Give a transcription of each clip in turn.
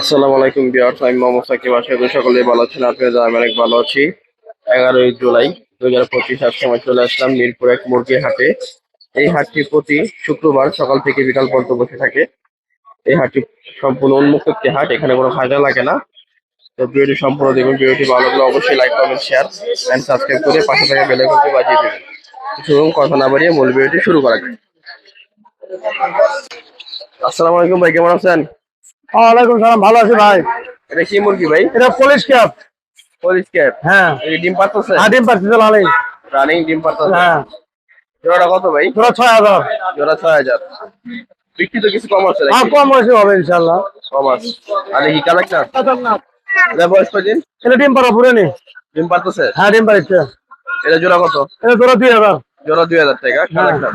আসসালামু আলাইকুম বিয়ার্স আমি মোহাম্মদ সাকিব। আশা করি সকলে ভালো আছেন আপনাদের আমি অনেক ভালো আছি। এগারোই জুলাই দু হাজার পঁচিশ সময় চলে আসলাম মিরপুর এক মুরগি হাটে। এই হাটটি প্রতি শুক্রবার সকাল থেকে বিকাল পর্যন্ত বসে থাকে। এই হাটটি সম্পূর্ণ উন্মুক্ত একটি হাট, এখানে কোনো ভাজা লাগে না। তো ভিডিওটি সম্পূর্ণ দেখুন, ভিডিওটি ভালো লাগলে অবশ্যই like, comment, share and subscribe করে পাশে থাকা বেল আইকনটি বাজিয়ে দেবেন। শুরু কথা না বাড়িয়ে মূল ভিডিওটি শুরু করা যাক। আসসালামু আলাইকুম ভাই, কেমন আছেন? ওয়ালাইকুম সালাম ভালো আছি ভাই। এটা কি মুরগি ভাই? এটা পুলিশ ক্যাব পলিশ ক্যাপ হ্যাঁ। এই ডিম পারতেছে হাডিম পাচ্ছি লালি রানিং ডিম পারতেছে হ্যাঁ। জোড়াটা কত ভাই? ছয় হাজার। জোড়া ছয় হাজার। বিক্রি তো কিছু কম আছে নাকি? কম বয়সে হবে ইনশাল্লাহ কম আছে। আর কি কালেক্টর এটা বয়স কদিন এটা ডিম পাড়া পুরে নি ডিম পারতেছে হ্যাঁ ডিম পাড়িচ্ছে এটা জোড়া কত? এটা দুই হাজার। জোড়া দুই হাজার টাকা কালেক্টর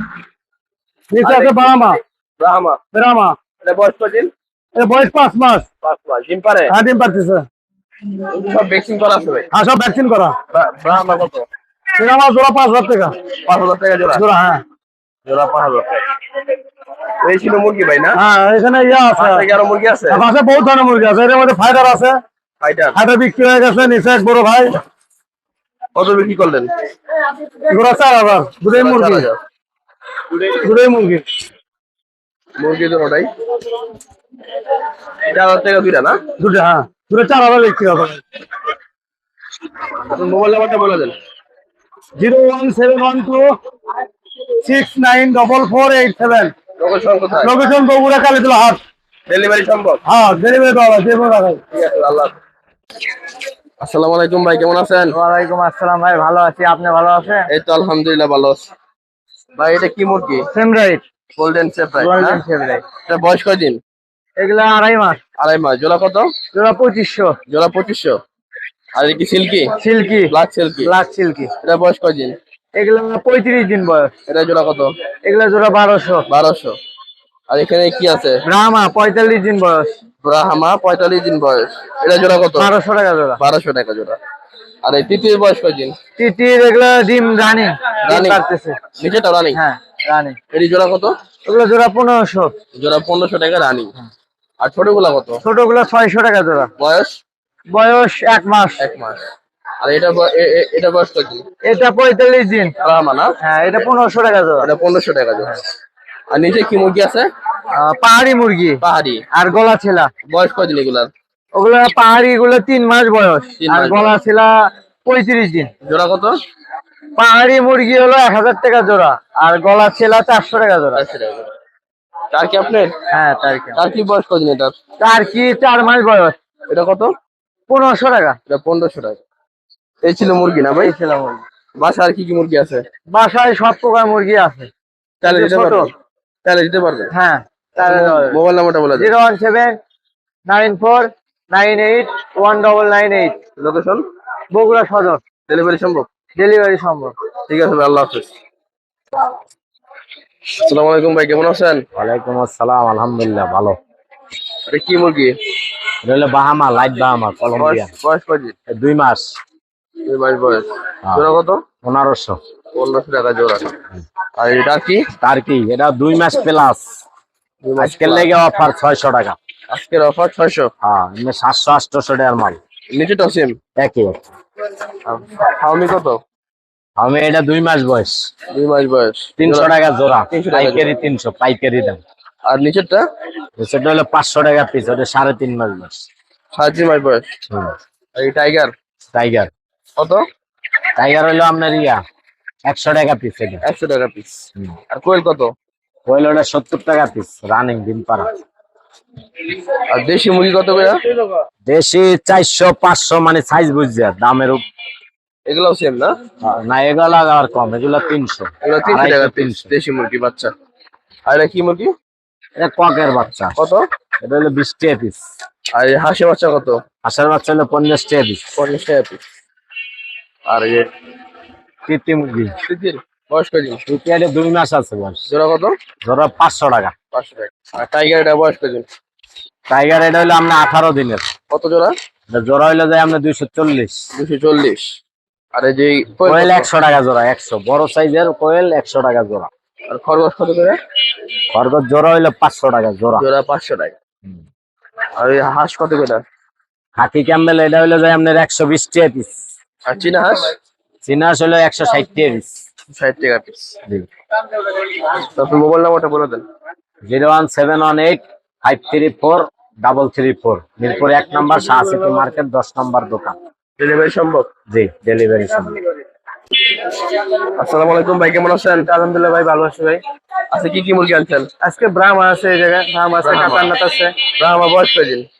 নিচে আছে বারামা রাহামা বেরামা এটা বয়স কদিন এটা বয়স পাঁচ মাস। পাঁচ মাস ডিম পারে? হ্যাঁ ডিম পাড়তেছে সব ভ্যাকসিন করা আছে ভাই? হ্যাঁ সব ভ্যাকসিন করা। রাহামা কত? জোড়া পাঁচ হাজার টাকা। পাঁচ হাজার টাকা জোড়া? জোড়া হ্যাঁ। জোড়া পাঁচ হাজার এই ছিল মুরগি ভাই না? হ্যাঁ এখানে ইয়া আছে। আরও মুরগি আছে? আর বহুত ধরনের মুরগি আছে। এর মধ্যে ফাইটার আছে। ফাইটার ফাইটার বিক্রি হয়ে গেছে নিচে এক বড় ভাই। কত বিক্রি করলেন? জোড়া চার হাজার। দুটোই মুরগি। দুটোই মুরগি। মুরগি জোড়াটাই চার হাজার টাকা দুইটা না? দুটো হ্যাঁ। দুটো চার হাজার বিক্রি হবে। মোবাইল নাম্বারটা বলে দেন। Zero one seven one two six nine double four eight seven. Location কোথায়? লোকেশন বগুড়া কালীতলা হাট। ডেলিভারি সম্ভব? হ্যাঁ ডেলিভারি হবে ঠিক আছে আল্লাহ আসসালামু আলাইকুম ভাই কেমন আছেন? ওয়ালাইকুম আসসালাম ভাই ভালো আছি। আপনি ভালো আছেন? এই তো আলহামদুলিল্লাহ ভালো আছি। ভাই এটা কি মুরগি? Sebright golden Sebright golden এটা বয়স কয়দিন এগুলা আড়াই মাস। আড়াই মাস। জোড়া কত? জোড়া পঁচিশশো। জোড়া পঁচিশশো। আর কি silkie? Silkie. Black silkie. Black silkie. এটা বয়স কয়দিন এগুলা পঁয়ত্রিশ দিন বয়স। এটা জোড়া কত? এগুলা জোড়া বারোশো। বারোশো। আর এখানে কি আছে? ব্রাহ্মা পঁয়তাল্লিশ দিন বয়স। ব্রাহ্মা পঁয়তাল্লিশ দিন বয়স। এটা জোড়া কত? বারোশো টাকা জোড়া। বারোশো টাকা জোড়া। আর এই তৃতীয় বয়স কয়দিন তিতির এগুলা ডিম রানি রানি। কাটতেছে নিচেটা রানিং? হ্যাঁ রানি। এটি জোড়া কত? ওগুলো জোড়া পনেরোশো। জোড়া পনেরোশো টাকা রানিং। আর ছোটগুলা কত? ছোটগুলো ছয়শো টাকা জোড়া। বয়স? বয়স এক মাস। এক মাস। আর এটা এটা বয়স কত এটা পঁয়তাল্লিশ দিন। রামা হ্যাঁ এটা পনেরোশো টাকা জোড়া। এটা পনেরোশো টাকা জোড়া। আর নিচে কি মুরগি আছে? পাহাড়ি মুরগি পাহাড়ি। আর গলা ছেলা। বয়স কয়দিন এগুলার? ওগুলো পাহাড়ি গুলো তিন মাস বয়স। আর গলা ছিলা পঁয়ত্রিশ দিন। জোড়া কত? পাহাড়ি মুরগি হলো এক হাজার টাকা জোড়া আর গলা ছিলা চারশো টাকা জোড়া। তার কি আপনার? হ্যাঁ তার কি। বয়স কদিন এটার? আর কি চার মাস বয়স। এটা কত? পনেরোশো টাকা। এটা পনেরোশো টাকা। এই ছিল মুরগি না ভাই? ছিল মুরগি। বাসা আর কি কি মুরগি আছে? বাসায় সব প্রকার মুরগি আছে। তাহলে দিতে পারবে। তাহলে দিতে পারবে? হ্যাঁ মোবাইল নাম্বারটা বলে zero one seven nine four nine eight one double nine eight. Location Bogura Sadar. Delivery সম্ভব? ডেলিভারি সম্ভব। ঠিক আছে আল্লাহ হাফিজ। আসসালামু আলাইকুম ভাই কেমন আছেন? ওয়ালাইকুম আসসালাম আলহামদুলিল্লাহ ভালো। এটা কি মুরগি? এটা হলো বাহামা লাইট বাহামা বয়স কলম্বিয়া বয়স কয়দিন দুই মাস। দুই মাস বয়স। হ্যাঁ। জোড়া কত? পনেরোশো। পনেরোশো টাকা জোড়া। আর এটা কি? তার কি এটা দুই মাস প্লাস। দুই মাস আজকের লেগে অফার ছয়শো টাকা। আজকের অফার ছয়শো। হ্যাঁ সাতশো আটশোশো টাকার মাল। নিচেটা সেম একই। হাউমি কত? আমি এটা দুই মাস বয়স। দুই মাস বয়স। তিনশো টাকা জোড়া। পাইকারি তিনশো পাইকারি দাম। আর নিচেরটা? সেটা হলো পাঁচশো টাকা পিস ওটা সাড়ে তিন মাস বয়স। সাড়ে তিন মাস বয়স। এই টাইগার টাইগার কত? টাইগার হলো আপনার ইয়া একশো টাকা পিস এটা। একশো টাকা পিস আর কোয়েল কত? ওইল ওটা সত্তর টাকা পিস রানিং দিন পাড়া। আর দেশি মুরগি কত করে? দেশি চারশো পাঁচশো মানে সাইজ বুঝছে দামের এগুলাও সেম না? না এগুলো আর কম এগুলো তিনশো। এগুলো তিনশো টাকা তিনশো। দেশি মুরগি বাচ্চা। আর এটা কি মুরগি? এটা ককের বাচ্চা। কত? এটা হলো বিশ টাকা পিস আর হাঁসের বাচ্চা কত? হাঁসের বাচ্চা হলো পঞ্চাশ টাকা পিস পঞ্চাশ টাকা পিস আর এই তৃতীয় মুরগি। তৃতীয় বয়স কদিন দুই মাস আছে বয়স। জোড়া কত? ধরো পাঁচশো টাকা। পাঁচশো টাকা। আর টাইগার এটা বয়স টাইগার এটা হলো আপনার আঠারো দিনের। কত জোড়া? জোড়া হইল যায় আপনার দুইশো চল্লিশ। দুশো চল্লিশ। আর এই যে কোয়েল একশো টাকা জোড়া একশো। বড় সাইজের কোয়েল একশো টাকা জোড়া। আর খরগোশ কত করে? খরগোশ জোড়া হইল পাঁচশো টাকা জোড়া। জোড়া পাঁচশো টাকা। আর ওই হাঁস কত করে? হাতি ক্যাম্বেল এটা হলো যায় আপনার একশো বিশ টাকা পিস আর চীনা হাঁস? চিনাস হলো একশো ষাট টাকা পিস ষাট টাকা পিস তারপর মোবাইল নাম্বারটা বলে দেন। Zero one seven one eight five three four double three four Mirpur এক নম্বর শাহসিটি মার্কেট দশ নম্বর দোকান। ডেলিভারি সম্ভব? জি ডেলিভারি আসসালামু আলাইকুম ভাই কেমন আছেন? আলহামদুলিল্লাহ ভাই ভালো আছি ভাই। আজকে কি কি মুরগি আনছেন? আজকে ব্রাহ্মা আছে এই জায়গায় ব্রাহ্মা আছে ব্রাহ্মা। আছে। আমার বয়স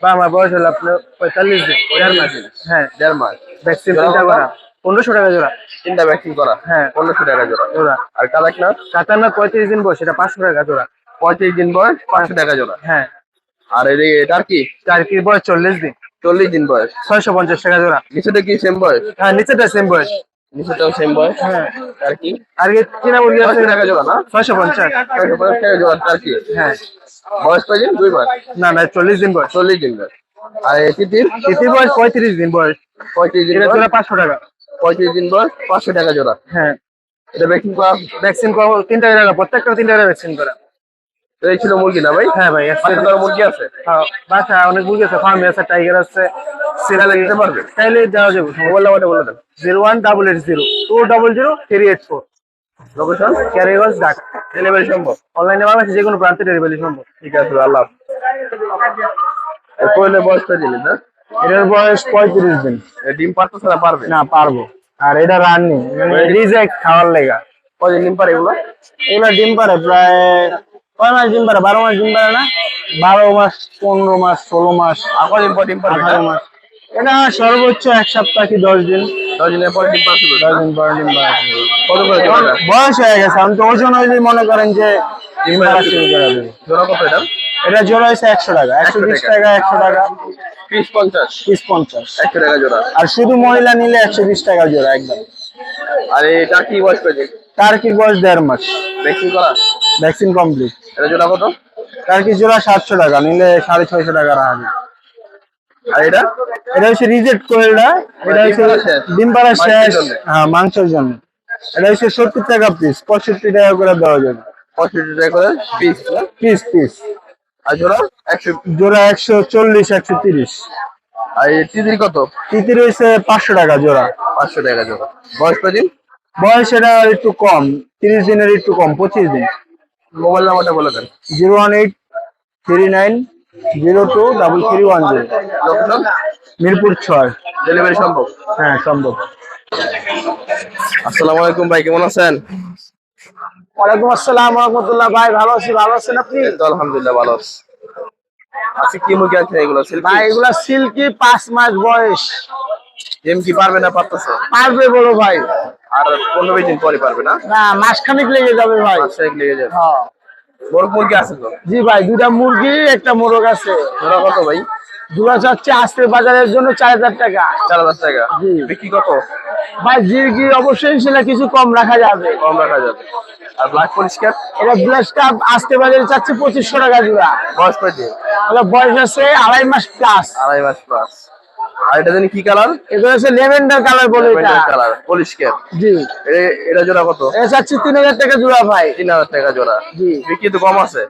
ব্রাহ্মা বয়স হলো আপনার পঁয়তাল্লিশ দিন। দেড় মাস হ্যাঁ দেড় মাস। ভ্যাকসিন তিনটা করা। পনেরোশো টাকা জোড়া। তিনটা ভ্যাকসিন করা? হ্যাঁ। পনেরোশো টাকা জোড়া। আর পঁয়ত্রিশ দিন বয়স এটা পাঁচশো টাকা জোড়া। পঁয়ত্রিশ দিন বয়স পাঁচশো টাকা জোড়া। হ্যাঁ। আর এটার কি? টার্কির বয়স চল্লিশ দিন? চল্লিশ দিন বয়স। ছয়শো পঞ্চাশ টাকা জোড়া। নিচেটা কি সেম বয়স? হ্যাঁ নিচেটা সেম বয়স। নিচেটাও সেম বয়স। হ্যাঁ। আর কি? আর কি চীনা মুরগি আছে? টাকা জোড়া না? ছয়শো পঞ্চাশ। ছয়শো পঞ্চাশ টাকা জোড়া আর কি? হ্যাঁ। বয়স কয়দিন দুই মাস না না চল্লিশ দিন বয়স। চল্লিশ দিন বয়স। আর তিতির? তিতির বয়স পঁয়ত্রিশ দিন বয়স। পঁয়ত্রিশ দিন জোড়া পাঁচশো টাকা। পঁয়ত্রিশ দিন বয়স পাঁচশো টাকা জোড়া। হ্যাঁ। এটা ভ্যাকসিন করা ভ্যাকসিন করা তিনটা টাকা প্রত্যেকটা তিনটা ভ্যাকসিন করা। এই ছিল মুরগি না ভাই? হ্যাঁ ভাই টাকার মুরগি আছে? হ্যাঁ, অনেক মুরগি আছে ফার্মি আছে টাইগার আছে। তাহলে দিতে পারবে? তাইলে দেওয়া যাবে মোবাইল নাম্বারটা বলে দেন। Zero one double eight zero two double zero three eight four. Location Keraniganj Dhaka delivery সম্ভব? অনলাইনে বাংলাদেশে যে কোনো প্রান্তে ডেলিভারি সম্ভব। ঠিক আছে আল্লাহ কোয়েলের বয়স কয় দিন না? এটার বয়স পঁয়ত্রিশ দিন। ডিম পারতেছে না পারবে? না পারব। আর এটা রানিং রিজেক্ট খাওয়ার লেগা। কদিন ডিম পারে এগুলো? এগুলো ডিম পারে প্রায় কয় মাস ডিম পারে? বারো মাস ডিম পারে না? বারো মাস পনেরো মাস ষোলো মাস আর কদিন পর ডিম পারবে আঠারো মাস। এটা সর্বোচ্চ এক সপ্তাহ কি দশ দিন? দশ দিনের পরে ডিম পারতে দশ দিন পরে ডিম পারে। কত করে বয়স হয়ে গেছে। আমি তো ওজন হইলে মনে করেন যে ডিম পাড়া শুরু করে দেবে। জোড়া কত এটা? এটা জোড়া হয়েছে একশো টাকা। একশো বিশ টাকা। একশো টাকা। পিস পঞ্চাশ। পিস পঞ্চাশ। একশো টাকা জোড়া। আর শুধু মহিলা নিলে একশো বিশ টাকা জোড়া একদম। আর এটা কি বয়স তার কি বয়স দেড় মাস। ভ্যাকসিন করা। ভ্যাকসিন কমপ্লিট এটা জোড়া কত? তার কি জোড়া সাতশো টাকা নিলে সাড়ে ছয়শো টাকা রাখা যাবে। আর এটা? এটা হচ্ছে রিজেক্ট কোয়েলটা এটা হচ্ছে। ডিম পাড়া শেষ। হ্যাঁ মাংসের জন্য। এটা হচ্ছে সত্তর টাকা পিস পঁয়ষট্টি টাকা করে দেওয়া যাবে। পঁয়ষট্টি টাকা করে পিস পিস পিস আর জোড়া? একশো জোড়া একশো চল্লিশ একশো তিরিশ। আর তিতির কত? তিতির হয়েছে পাঁচশো টাকা জোড়া। পাঁচশো টাকা জোড়া। বয়স কয় দিন বয়স এটা একটু কম তিরিশ দিনের একটু কম পঁচিশ দিন। মোবাইল নাম্বারটা বলে দেন। Zero one eight three nine zero two double three one zero. Mirpur ছয়। ডেলিভারি সম্ভব? হ্যাঁ সম্ভব। আসসালামু আলাইকুম ভাই কেমন আছেন? ওয়ালাইকুম আসসালাম রহমতুল্লাহ ভাই ভালো আছি ভালো আছেন আপনি? আলহামদুলিল্লাহ ভালো আছি। আজকে কি মুরগি আছে এগুলো? সিল্কি ভাই এগুলা সিল্কি পাঁচ মাস বয়স। কি পারবে না পারতেছে? পারবে বড় ভাই। আর দিন পরে পারবে না? না মাসখানিক লেগে যাবে ভাই। লেগে যাবে। হ্যাঁ। বড় মুরগি আছে তো? জি ভাই দুটা মুরগি একটা মোরগ আছে। জোড়া কত ভাই? দুটা চাচ্ছে আজকের বাজারের জন্য টাকা। টাকা। জি। বিক্রি কত? ভাই জিরগি অবশ্যই সেটা কিছু কম রাখা যাবে। কম রাখা যাবে। আর ব্ল্যাক পরিষ্কার? এটা আজকে বাজারে চাচ্ছে পঁচিশশো টাকা জোড়া। বয়স দিন? বয়স আছে আড়াই মাস প্লাস আড়াই মাস প্লাস আর এটা জানি কি কালার? এগুলো হচ্ছে লেভেন্ডার কালার বলে এটা। কালার পরিষ্কার জি। এটা জোড়া কত? এটা চাচ্ছি তিন হাজার টাকা জোড়া ভাই। তিন হাজার টাকা জোড়া। জি। বিক্রি তো কম আছে।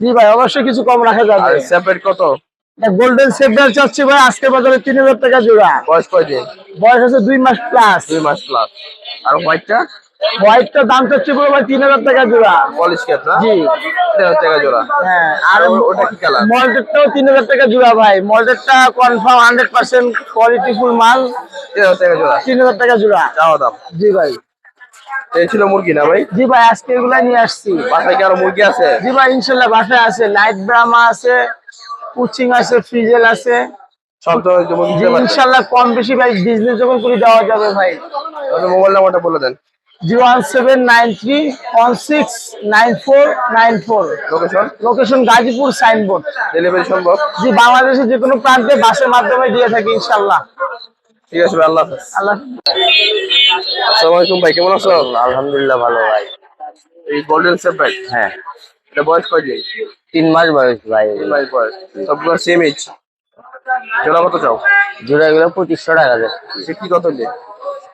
জি ভাই অবশ্যই কিছু কম রাখা আর সেপারেট কত? গোল্ডেন সেফদার চাচ্ছি ভাই আজকে বাজারে তিন হাজার টাকা জোড়া। বয়স কয় দিন বয়স আছে দুই মাস প্লাস দুই মাস প্লাস আর হোয়াইটটা হোয়াইটটা দাম চাচ্ছি পুরো ভাই তিন হাজার টাকা জোড়া। পলিষ্কার না? জি। তিন হাজার টাকা জোড়া। হ্যাঁ আর ওটা কি কালার মল্টেরটাও তিন হাজার টাকা জোড়া ভাই। মল্টেরটা confirm hundred percent quality full মাল। তিন হাজার টাকা জোড়া। তিন হাজার টাকা জোড়া। চাওয়া দাম? জি ভাই। এই ছিল মুরগি না ভাই? জি ভাই আজকে এগুলা নিয়ে আসছি। বাসায় কি আরও মুরগি আছে? জি ভাই ইনশাল্লাহ বাসায় আছে। লাইট ব্রামা আছে কুচিং আছে ফ্রিজেল আছে। সব ধরনের মুরগি ইনশাল্লাহ কম বেশি ভাই বিজনেস যখন করে দেওয়া যাবে ভাই। মোবাইল নাম্বারটা বলে দেন। Zero one seven nine three one six nine four nine four. Location location Gazipur signboard. Delivery সম্ভব? জি বাংলাদেশের যে কোনো প্রান্তে বাসের মাধ্যমে দিয়ে থাকি ইনশাল্লাহ ঠিক আছে ভাই আল্লাহ আল্লাহ আসসালামু আলাইকুম ভাই কেমন আছো? আলহামদুলিল্লাহ ভালো ভাই। এই গোল্ডেন সেপারেট হ্যাঁ। এটা বয়স কয় দিন? তিন মাস বয়স ভাই। তিন মাস বয়স। সবগুলো সেম এজ জোড়া কত চাও? জোড়া গুলো পঁচিশশো টাকা দেয় বিক্রি কত দিয়ে?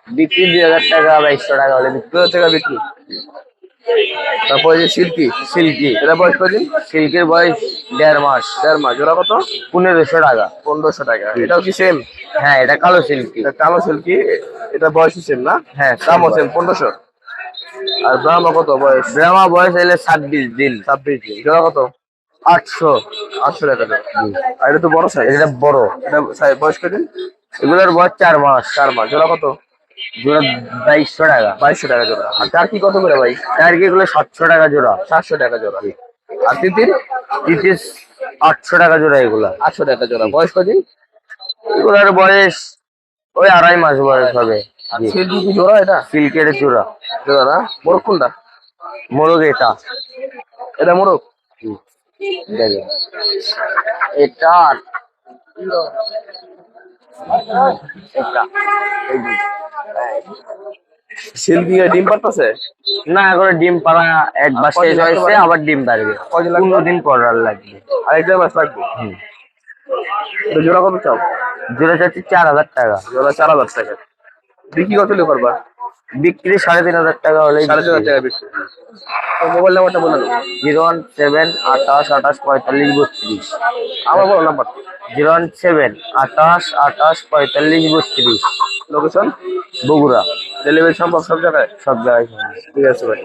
বিক্রি দুই হাজার টাকা বাইশশো টাকা হলে বিক্রি টাকা বিক্রি। তারপরে যে সিল্কি সিল্কি। এটা বয়স কদিন সিল্কের বয়স দেড় মাস। দেড় মাস। জোড়া কত? পনেরোশো টাকা। পনেরোশো টাকা। এটাও কি সেম হ্যাঁ এটা কালো সিল্কি। এটা কালো সিল্কি এটা বয়স সেম না? হ্যাঁ দামও সেম পনেরোশো। আর ব্রাহ্মা কত বয়স? ব্রাহ্মা বয়স এলে ছাব্বিশ দিন। ছাব্বিশ দিন। জোড়া কত? আটশো। আটশো টাকা আর এটা তো বড় সাইজ এটা বড়। এটা বয়স কদিন এগুলোর বয়স চার মাস। চার মাস। জোড়া কত? জোড়া বাইশশো টাকা বাইশশো টাকা জোড়া। আর টার্কি কত করে ভাই? টার্কি গুলো সাতশো টাকা জোড়া। সাতশো টাকা জোড়া। আর তিতির? আটশো টাকা জোড়া এগুলা। আটশো টাকা জোড়া। বয়স কদিন? এগুলোর বয়স ওই আড়াই মাস বয়স হবে। সিল্কি জোড়া এটা? সিল্কের জোড়া। জোড়া না? মোরগ কোনটা? মোরগ এটা। এটা মোরগ? এটা আর? সিল্কি ডিম পারতেছে না এখন ডিম পাড়া একবার শেষ হয়েছে আবার ডিম পারবে পনেরো দিন পর আর লাগবে। আর এক মাস লাগবে? জোড়া কত চাও? জোড়া চাচ্ছি চার হাজার টাকা। জোড়া চার হাজার টাকা। বিক্রি কত করবা? বিক্রি সাড়ে তিন হাজার টাকা হলে সাড়ে হাজার টাকা বিক্রি। মোবাইল নাম্বারটা বলে জিরো ওয়ান সেভেন আঠাশ আঠাশ পঁয়তাল্লিশ বত্রিশ। আমার বলো নাম্বার জিরো ওয়ান সেভেন আঠাশ আঠাশ পঁয়তাল্লিশ বত্রিশ। লোকেশন বগুড়া। ডেলিভারি সম্ভব সব জায়গায়? সব জায়গায়। ঠিক আছে ভাই।